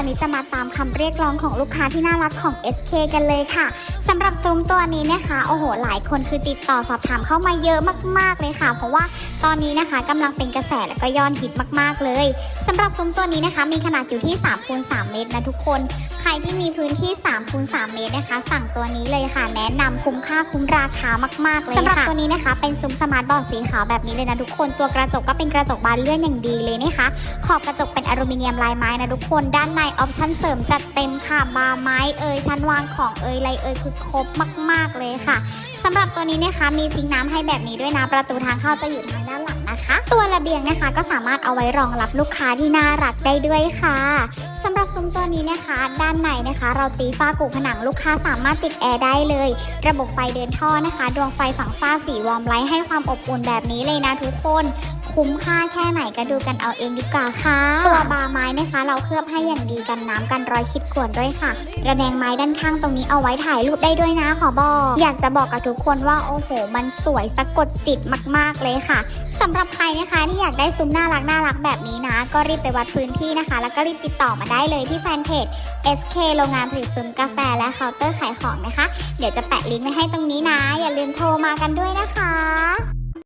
วันนี้จะมาตามคำเรียกร้องของลูกค้าที่น่ารักของ SK กันเลยค่ะ สำหรับซุ้มตัวนี้นะคะ โอ้โห หลายคนคือติดต่อสอบถามเข้ามาเยอะมาก ๆ เลยค่ะ เพราะว่าตอนนี้นะคะกำลังเป็นกระแสและก็ยอดฮิตมาก ๆ เลยสำหรับซุ้มตัวนี้นะคะ มีขนาดอยู่ที่3คูณ3เมตรนะทุกคน ใครที่มีพื้นที่3คูณ3เมตรนะคะ สั่งตัวนี้เลยค่ะ แนะนำคุ้มค่าคุ้มราคามากๆเลยค่ะสำหรับตัวนี้นะคะ เป็นซุ้มสมาร์ทบอร์ดสีขาวแบบนี้เลยนะทุกคน ตัวกระจกก็เป็นกระจกบานเลื่อนอย่างดีเลยนะคะ ขอบกระจกเป็นอลูมิเนียมลายไม้นะทุกคน ด้านในออปชั่นเสริมจัดเต็มค่ะบาร์ไม้เอ่ยชั้นวางของเอ่ยไรเอ่ยคือครบมาก ๆ เลยค่ะสำหรับตัวนี้นะคะมีซิงค์น้ำให้แบบนี้ด้วยนะ ประตูทางเข้าจะอยู่ทางด้านหลังนะคะ ตัวระเบียงนะคะก็สามารถเอาไว้รองรับลูกค้าที่น่ารักได้ด้วยค่ะสำหรับซุ้มตัวนี้นะคะ ด้านในนะคะ เราตีฝ้ากูผนังลูกค้าสามารถติดแอร์ได้เลย ระบบไฟเดินท่อนะคะ ดวงไฟฝังฝ้าสีวอร์มไลท์ให้ความอบอุ่นแบบนี้เลยนะทุกคน คุ้มค่าแค่ไหนก็ดูกันเอาเองดีกว่าค่ะ ตัวบาไม้นะคะ เราเคลือบให้อย่างดีกันน้ำกันรอยขีดข่วนด้วยค่ะ ระแนงไม้ด้านข้างตรงนี้เอาไว้ถ่ายรูปได้ด้วยนะขอบอก อยากจะบอกกับทุกคนว่าโอ้โห มันสวยสะกดจิตมาก ๆเลยค่ะสำหรับใครนะคะที่อยากได้ซุ้มน่ารักน่ารักแบบนี้นะ ก็รีบไปวัดพื้นที่นะคะ แล้วก็รีบติดต่อมาได้เลยที่แฟนเพจ SK โรงงานผลิตซุ้มกาแฟและเคาน์เตอร์ขายของนะคะ เดี๋ยวจะแปะลิงก์ไว้ให้ตรงนี้นะ อย่าลืมโทรมากันด้วยนะคะ